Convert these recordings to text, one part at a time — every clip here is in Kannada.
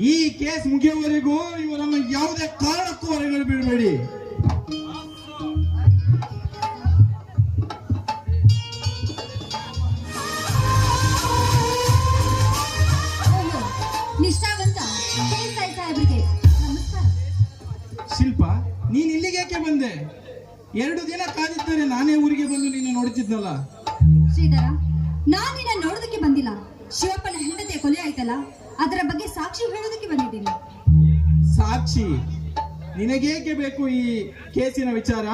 ಈ ಕೇಸ್ ಮುಗಿಯುವವರೆಗೂ ನಮ್ಮ ಯಾವುದೇ ಕಾರಣಕ್ಕೂ ಹೊರಗಡೆ ಬಿಡಬೇಡಿ ಶಿಲ್ಪ ನೀನ್ ಇಲ್ಲಿಗೆ ಯಾಕೆ ಬಂದೆ? ಎರಡು ದಿನ ಕಾದಿದ್ದರೆ ನಾನೇ ಊರಿಗೆ ಬಂದು ನಿನ್ನ ನೋಡ್ತಿದ್ನಲ್ಲ. ಶ್ರೀಧರ ನಾನು ನಿನ್ನ ನೋಡೋದಕ್ಕೆ ಬಂದಿಲ್ಲ. ಶಿವಪ್ಪನ ಹೆಂಡತಿಯ ಕೊಲೆ ಆಯ್ತಲ್ಲ? ಅದರ ಬಗ್ಗೆ ಸಾಕ್ಷಿ ಹೇಳೋದಕ್ಕೆ ಬಂದಿದ್ದೀನಿ. ಸಾಕ್ಷಿ? ನಿನಗೇಕೆ ಬೇಕು ಈ ಕೇಸಿನ ವಿಚಾರ?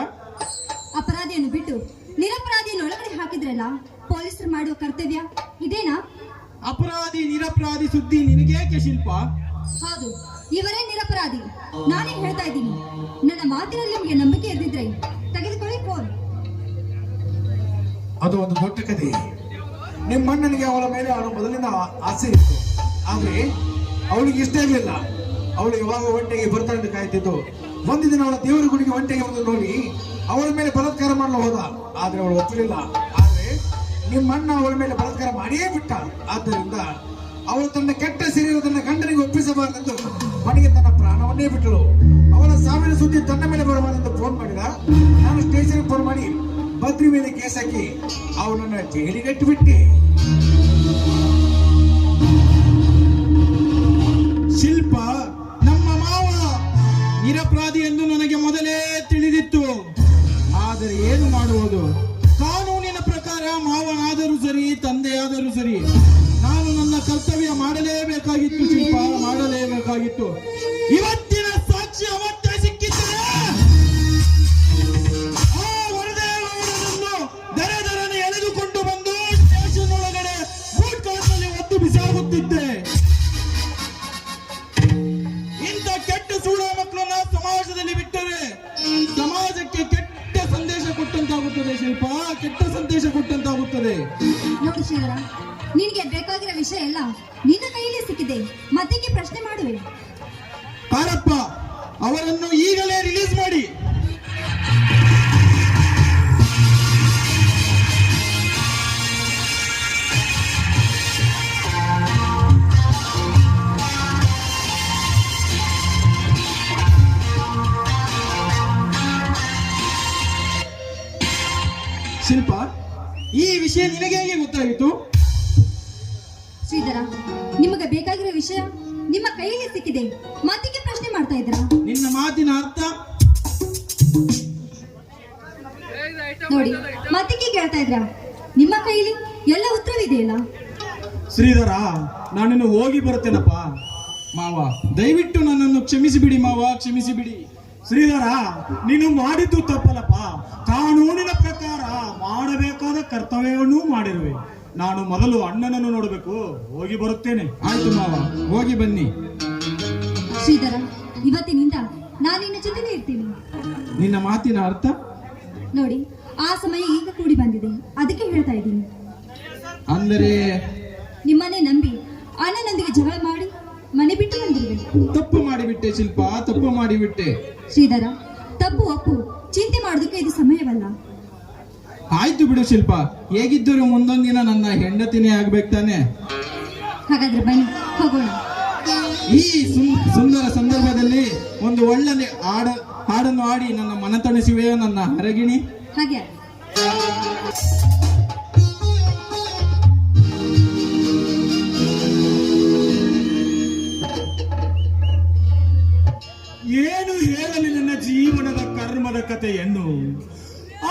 ಅಪರಾಧಿಯನ್ನು ಬಿಟ್ಟು ನಿರಪರಾಧಿಯನ್ನು ಒಳಗಡೆ ಹಾಕಿದ್ರಲ್ಲ ಪೊಲೀಸರು ಮಾಡುವ ಕರ್ತವ್ಯ ಇದೇನಾ? ಅಪರಾಧಿ ನಿರಪರಾಧಿ ಸುದ್ದಿ ನಿನಗೇಕೆ ಶಿಲ್ಪ? ಹೌದು ಇವರೇ ನಿರಪರಾಧಿ. ನಾನೇ ಹೇಳ್ತಾ ಇದ್ದೀನಿ. ನನ್ನ ಮಾತಿನಲ್ಲಿ ನಿಮಗೆ ನಂಬಿಕೆ ಇರ್ದಿದ್ರೆ ತೆಗೆದುಕೊಳ್ಳಿ ಫೋನ್. ಅದು ಒಂದು ದೊಡ್ಡ ಕಥೆ ನಿಮ್ಮ ಅಣ್ಣನಿಗೆ ಅವಳ ಮೇಲೆ ಅವಳ ಮೊದಲಿನ ಆಸೆ ಇತ್ತು. ಆದ್ರೆ ಅವಳಿಗೆ ಇಷ್ಟ ಇರಲಿಲ್ಲ ಅವಳು ಯಾವಾಗ ಒಂಟೆಗೆ ಅಂತ ಕಾಯ್ತಿತ್ತು. ಒಂದು ದಿನ ಅವಳ ದೇವರ ಗುಡಿಗೆ ಒಂಟೆಗೆ ಬಂದು ನೋಡಿ ಅವಳ ಮೇಲೆ ಬಲತ್ಕಾರ ಮಾಡಲು ಹೋದ. ಆದ್ರೆ ಅವಳು ಒಪ್ಪಲಿಲ್ಲ. ಆದ್ರೆ ನಿಮ್ಮ ಅಣ್ಣ ಅವಳ ಮೇಲೆ ಬಲತ್ಕಾರ ಮಾಡಿಯೇ ಬಿಟ್ಟ. ಆದ್ದರಿಂದ ಅವಳು ತನ್ನ ಕೆಟ್ಟ ಶರೀರದನ್ನ ಗಂಡನಿಗೆ ಒಪ್ಪಿಸಬಾರದೆಂದು ಮನೆಗೆ ತನ್ನ ಪ್ರಾಣವನ್ನೇ ಬಿಟ್ಟಳು. ಅವಳ ಸಾವಿನ ಸುದ್ದಿ ತನ್ನ ಮೇಲೆ ಬರಬಾರದೆಂದು ಫೋನ್ ಮಾಡಿದ. ನಾನು ಸ್ಟೇಷನ್ಗೆ ಫೋನ್ ಮಾಡಿ ಬದ್ರಿ ಮೇಲೆ ಕೇಸ್ ಹಾಕಿ ಅವನನ್ನ ಬಿಟ್ಟಿ ಶಿಲ್ಪ, ನಮ್ಮ ಮಾವ ನಿರಪರಾಧಿ ಎಂದು ನನಗೆ ಮೊದಲೇ ತಿಳಿದಿತ್ತು. ಆದರೆ ಏನು ಮಾಡುವುದು? ಕಾನೂನಿನ ಪ್ರಕಾರ ಮಾವನಾದರೂ ಸರಿ, ತಂದೆಯಾದರೂ ಸರಿ, ನಾನು ನನ್ನ ಕರ್ತವ್ಯ ಮಾಡಲೇಬೇಕಾಗಿತ್ತು, ಶಿಲ್ಪ, ಮಾಡಲೇಬೇಕಾಗಿತ್ತು. ಇವತ್ತಿನ ಕೊಟ್ಟಂತಾಗುತ್ತದೆ ನೋಡಿ ಶಿವರ ನಿನಗೆ ಬೇಕಾಗಿರೋ ವಿಷಯ ಎಲ್ಲ ನಿನ್ನ ಕೈಯಲ್ಲಿ ಸಿಕ್ಕಿದೆ. ಮತ್ತೇಕೆ ಪ್ರಶ್ನೆ ಮಾಡುವೆ ಕಾರಪ್ಪ ಅವರನ್ನು ಈಗಲೇ ರಿಲೀಸ್ ಮಾಡಿ. ನಾನಿನ್ನು ಹೋಗಿ ಬರುತ್ತೇನಪ್ಪ ಮಾವ. ದಯವಿಟ್ಟು ನನ್ನನ್ನು ಕ್ಷಮಿಸಿ ಬಿಡಿ ಮಾವ ಕ್ಷಮಿಸಿ ಬಿಡಿ ಶ್ರೀಧರ ನೀನು ಮಾಡಿದ್ದು ತಪ್ಪಲ್ಲಪ್ಪ. ಕಾನೂನಿನ ಪ್ರಕಾರ ಮಾಡಬೇಕಾದ ಕರ್ತವ್ಯವನ್ನು ಮಾಡಿರುವೆ. ನಾನು ಮೊದಲು ಅಣ್ಣನನ್ನು ನೋಡಬೇಕು. ಹೋಗಿ ಬರುತ್ತೇನೆ. ಆಯ್ತು ಮಾವ. ಹೋಗಿ ಬನ್ನಿ. ಶ್ರೀಧರ ಇವತ್ತಿನಿಂದ ನಾನು ನಿನ್ನ ಜೊತೆನೇ ಇರ್ತೀನಿ. ನಿನ್ನ ಮಾತಿನ ಅರ್ಥ? ನೋಡಿ ಆ ಸಮಯ ಈಗ ಕೂಡಿ ಬಂದಿದೆ. ಅದಕ್ಕೆ ಹೇಳ್ತಾ ಇದ್ದೀನಿ. ಅಂದರೆ ನಿಮ್ಮನ್ನೇ ನಂಬಿ ಅಣ್ಣನೊಂದಿಗೆ ಜಗಳ ಮಾಡಿ ಮನೆ ಬಿಟ್ಟು ಬಂದಿರುವೆ. ತಪ್ಪು ಮಾಡಿಬಿಟ್ಟೆ ಶಿಲ್ಪ ತಪ್ಪು ಮಾಡಿಬಿಟ್ಟೆ. ಶ್ರೀಧರ ತಪ್ಪು ಒಪ್ಪು. ಚಿಂತೆ ಮಾಡೋದಕ್ಕೆ ಇದು ಸಮಯವಲ್ಲ. ಆಯ್ತು ಬಿಡು ಶಿಲ್ಪ ಹೇಗಿದ್ದರೂ ಮುಂದೊಂದಿನ ನನ್ನ ಹೆಂಡತಿನೇ ಆಗ್ಬೇಕು ತಾನೆ ಹಾಗಾದ್ರೆ ಬನ್ನಿ ಹೋಗೋಣ. ಈ ಸುಂ- ಸುಂದರ ಸಂದರ್ಭದಲ್ಲಿ ಒಂದು ಒಳ್ಳೆ ಹಾಡ ಹಾಡನ್ನು ಹಾಡಿ ನನ್ನ ಮನ ಮನತಣಿಸುವೆಯೋ ನನ್ನ ಹರಗಿಣಿ ಹಾಗೆ. ಆಗ್ಲಿ. ಏನು ಹೇಳಲಿ ನನ್ನ ಜೀವನದ ಕರ್ಮದ ಕಥೆಯನ್ನು?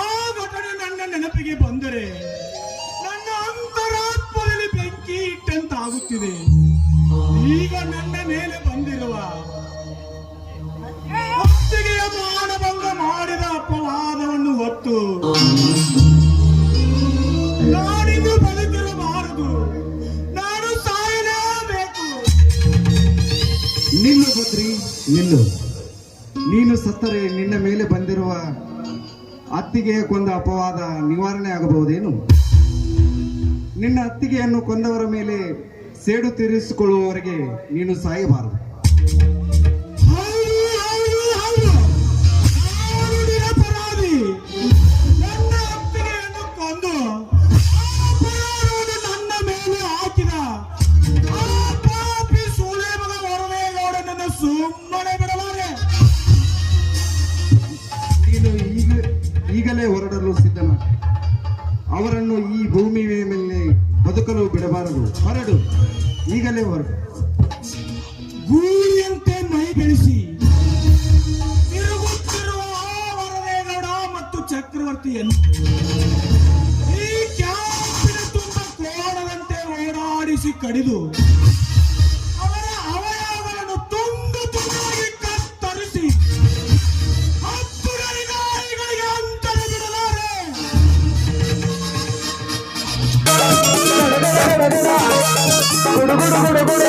ಆ ಘಟನೆ ನನ್ನ ನೆನಪಿಗೆ ಬಂದರೆ ನನ್ನ ಅಂತರಾತ್ಮದಲ್ಲಿ ಬೆಂಕಿ ಇಟ್ಟಂತಾಗುತ್ತಿದೆ. ಈಗ ನನ್ನ ಮೇಲೆ ಬಂದಿರುವ ಅತ್ತಿಗೆಯ ಮಾನಭಂಗ ಮಾಡಿದ ಅಪವಾದವನ್ನು ಹೊತ್ತು ನಾನಿಂದು ಬದುಕಿರಬಾರದು. ನಾನು ಸಾಯಲೇಬೇಕು. ನಿಲ್ಲು ಬದ್ರಿ ನಿಲ್ಲು. ನೀನು ಸತ್ತರೆ, ನಿನ್ನ ಮೇಲೆ ಬಂದಿರುವ ಅತ್ತಿಗೆಯ ಕೊಂದ ಅಪವಾದ ನಿವಾರಣೆ ಆಗಬಹುದೇನು? ನಿನ್ನ ಅತ್ತಿಗೆಯನ್ನು ಕೊಂದವರ ಮೇಲೆ ಸೇಡು ತೀರಿಸಿಕೊಳ್ಳುವವರೆಗೆ ನೀನು ಸಾಯಬಾರದು. Guru Guru go.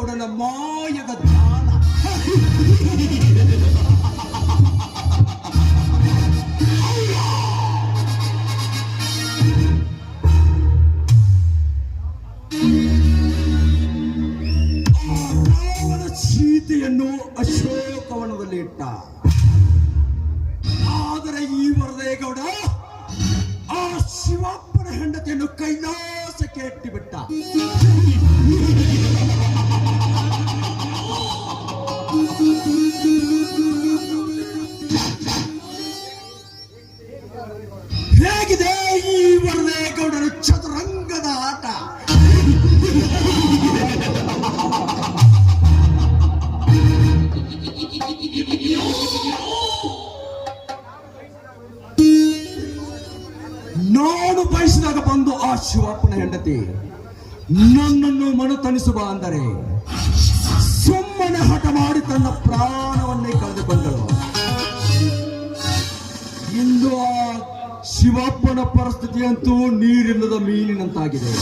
go to the mall? ನನ್ನನ್ನು ಅಂದರೆ ಸುಮ್ಮನೆ ಹಠ ಮಾಡಿ ತನ್ನ ಪ್ರಾಣವನ್ನೇ ಕಳೆದುಕೊಂಡಳು. ಇಂದು ಆ ಶಿವಪ್ಪನ ಪರಿಸ್ಥಿತಿಯಂತೂ ನೀರಿಲ್ಲದ ಮೀನಿನಂತಾಗಿದೆ.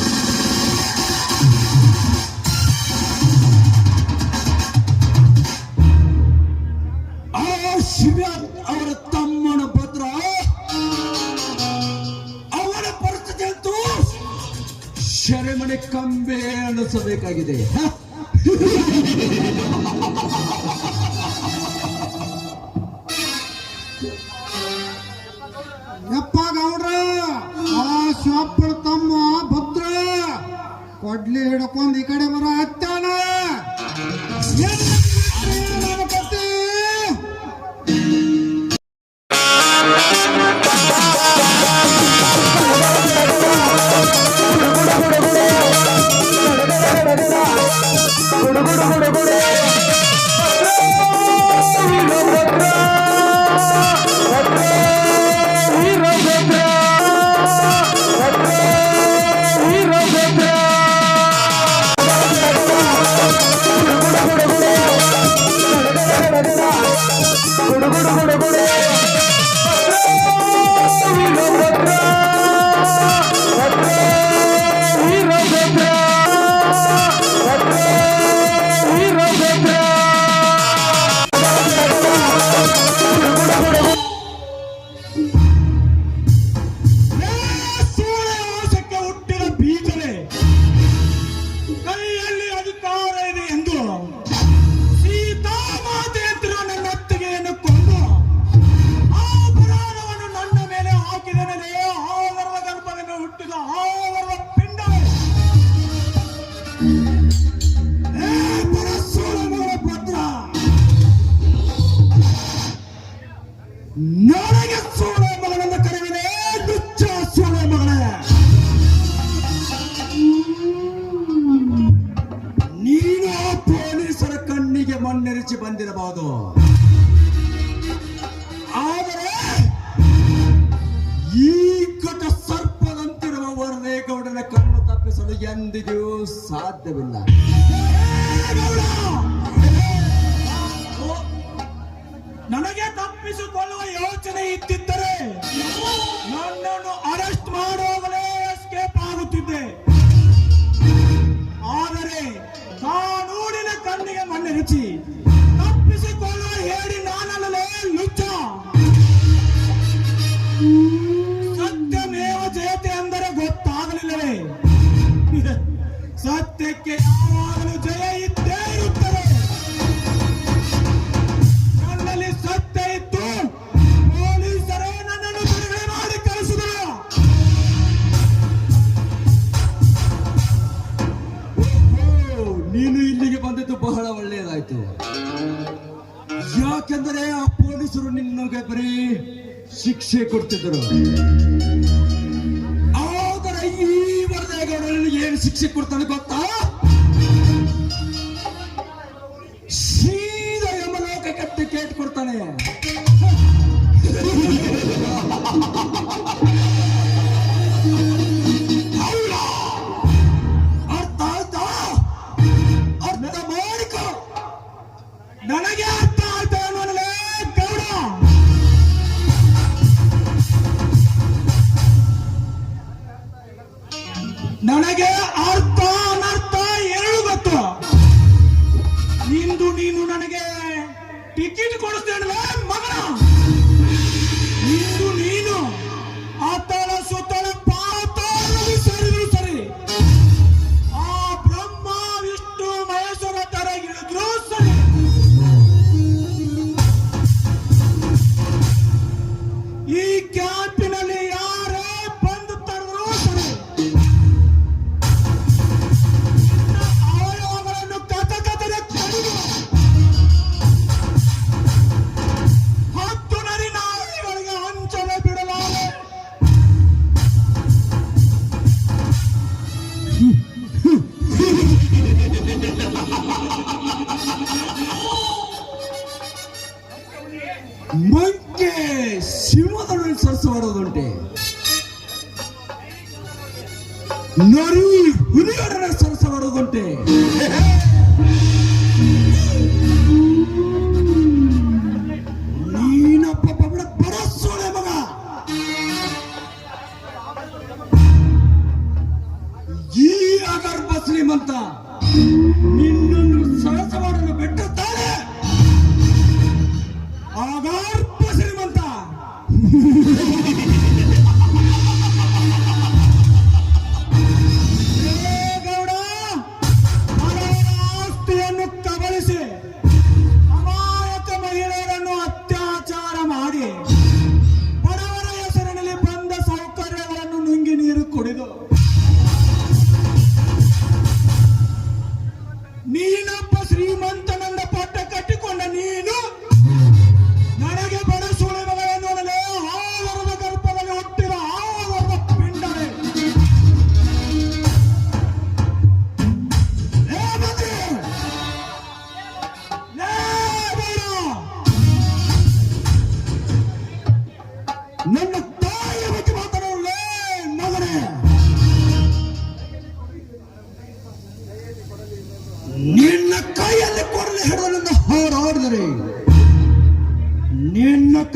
ಶರೆಮನೆ ಕಂಬೆ ಅನ್ನಿಸಬೇಕಾಗಿದೆ ಯಪ್ಪ ಗೌಡ್ರ, ಆ ಶಿವಪ್ಪನ ತಮ್ಮ ಭದ್ರ. ಕೊಡ್ಲಿ ಹಿಡ್ಕೊಂಡು ಈ ಕಡೆ ಬರ ಹತ್ತಾನ ನನಗೆ ಸೋಳೆ ಮಗನನ್ನ ಕರೆವಿದೆ. ನುಚ್ಚ ಸೋಳೆ ಮಗಳೇ ನೀನು ಪೊಲೀಸರ ಕಣ್ಣಿಗೆ ಮಣ್ಣೆರಿಸಿ ಬಂದಿರಬಹುದು. ಆದರೆ ಈ ಕಟ ಸರ್ಪದಂತಿರುವ ವರದೇಗೌಡನ ಕಣ್ಣು ತಪ್ಪಿಸಲು ಎಂದಿಗೂ ಸಾಧ್ಯವಿಲ್ಲ. ಸತ್ಯಕ್ಕೆ ಯಾವಾಗಲೂ ಜಯ ಇದ್ದೇ ಇರುತ್ತದೆ. ನನ್ನಲ್ಲಿ ಸತ್ಯ ಇತ್ತು ಪೊಲೀಸರೇ ನನ್ನನ್ನು ಬಿಡುಗಡೆ ಮಾಡಿ ಕಳಿಸಿದರು. ನೀನು ಇಲ್ಲಿಗೆ ಬಂದಿದ್ದು ಬಹಳ ಒಳ್ಳೆಯದಾಯ್ತು. ಯಾಕೆಂದರೆ ಆ ಪೊಲೀಸರು ನಿನ್ನಗೆ ಬರೀ ಶಿಕ್ಷೆ ಕೊಡ್ತಿದ್ದರು. ಆದರೆ ಈ ವರದಗೌಡರಲ್ಲಿ ಏನು ಶಿಕ್ಷೆ ಕೊಡ್ತಾನೆ ಗೊತ್ತಾ? ನನಗೆ ಅರ್ಥ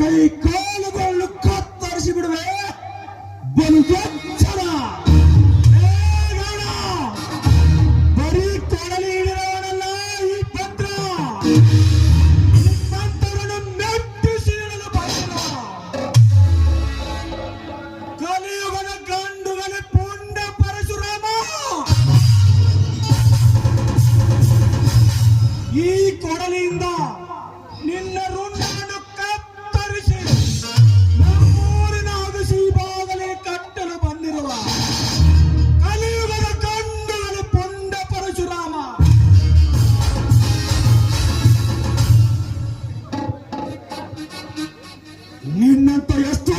ನಿನ್ನ ಕೈ tanto y esto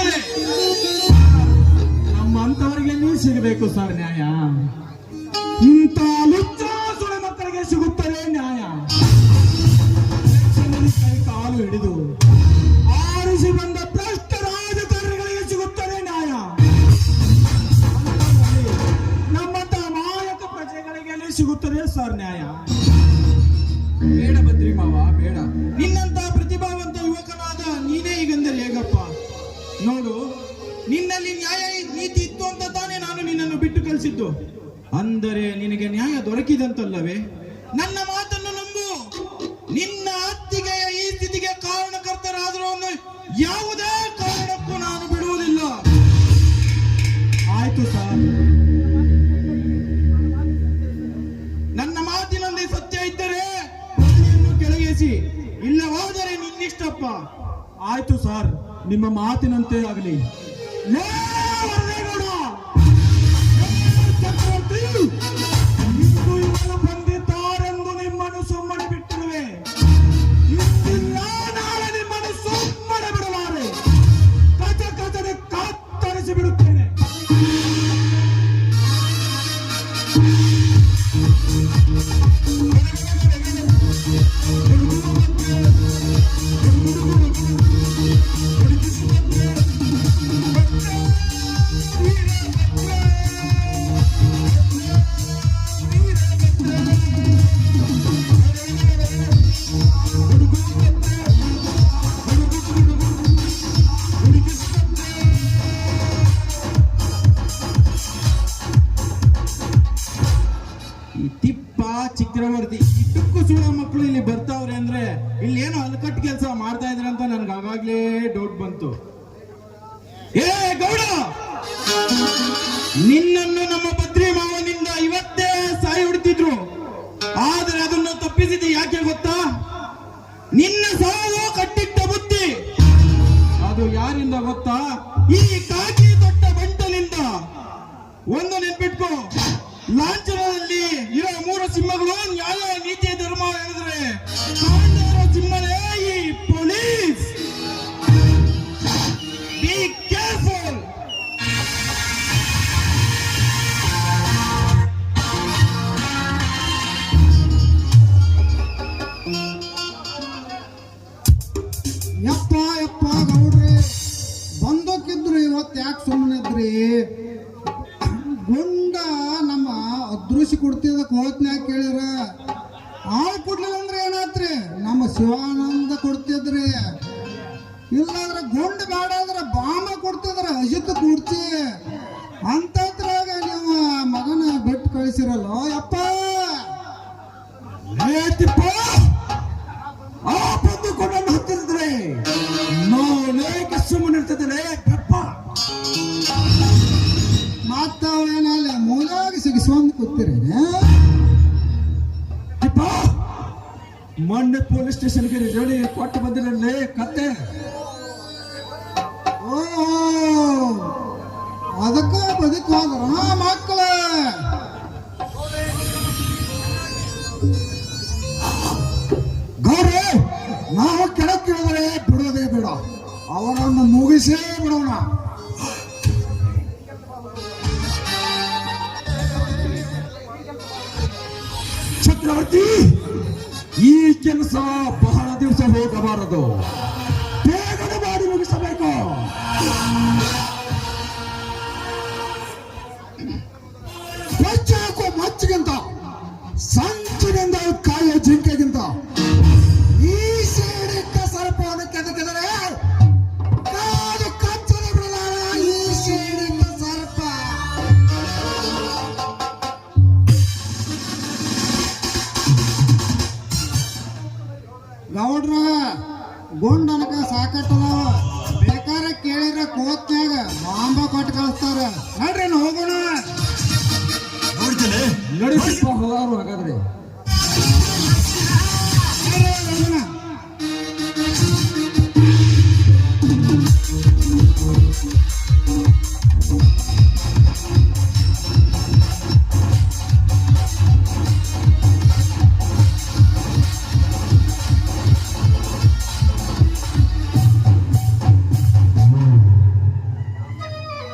ಮೇಲೆ ನಮ್ಮಂತವರಿಗೆ ಸಿಗಬೇಕು ಸರ್ ನ್ಯಾಯ. ಇಂಥ ಲುಚ್ಚ ಸುಳ ಮಕ್ಕಳಿಗೆ ಸಿಗುತ್ತದೆ ನ್ಯಾಯ. ಕೈ ಕಾಲು ಹಿಡಿದು ಆರಿಸಿ ಬಂದ ತಿಳಿಸಿದ್ದು ಅಂದರೆ ನಿನಗೆ ನ್ಯಾಯ ದೊರಕಿದಂತಲ್ಲವೇ? ನನ್ನ ಮಾತನ್ನು ನಂಬು. ನಿನ್ನ ಅತ್ತಿಗೆ ಈ ಸ್ಥಿತಿಗೆ ಕಾರಣಕರ್ತರಾದರೂ ಯಾವುದೇ ಕಾರಣಕ್ಕೂ ನಾನು ಬಿಡುವುದಿಲ್ಲ. ಆಯ್ತು ಸರ್. ನನ್ನ ಮಾತಿನಲ್ಲಿ ಸತ್ಯ ಇದ್ದರೆ ಕೆಳಗಿಸಿ ಇಲ್ಲವಾದರೆ ನಿನ್ನಿಷ್ಟಪ್ಪ. ಆಯ್ತು ಸರ್, ನಿಮ್ಮ ಮಾತಿನಂತೆ ಆಗಲಿ. Thank you. ಮಂಡ್ಯ ಪೊಲೀಸ್ ಸ್ಟೇಷನ್ಗೆ ಜೋಡಿ ಕೊಟ್ಟು ಬಂದಿರಲಿ, ಕತ್ತೆ. ಅದಕ್ಕೂ ಬದುಕು ಹಾ ಮಕ್ಕಳ. ಗೌರಿ, ನಾವು ಕೆಳಕ್ಕೆ ಇಳಿದ್ರೆ ಬಿಡೋದೇ ಬೇಡ. ಅವರನ್ನು ಮುಗಿಸೇ ಬಿಡೋಣ. ಚಕ್ರವರ್ತಿ! ಈ ಕೆಲಸ ಬಹಳ ದಿವಸ ಹೋಗಬಾರದು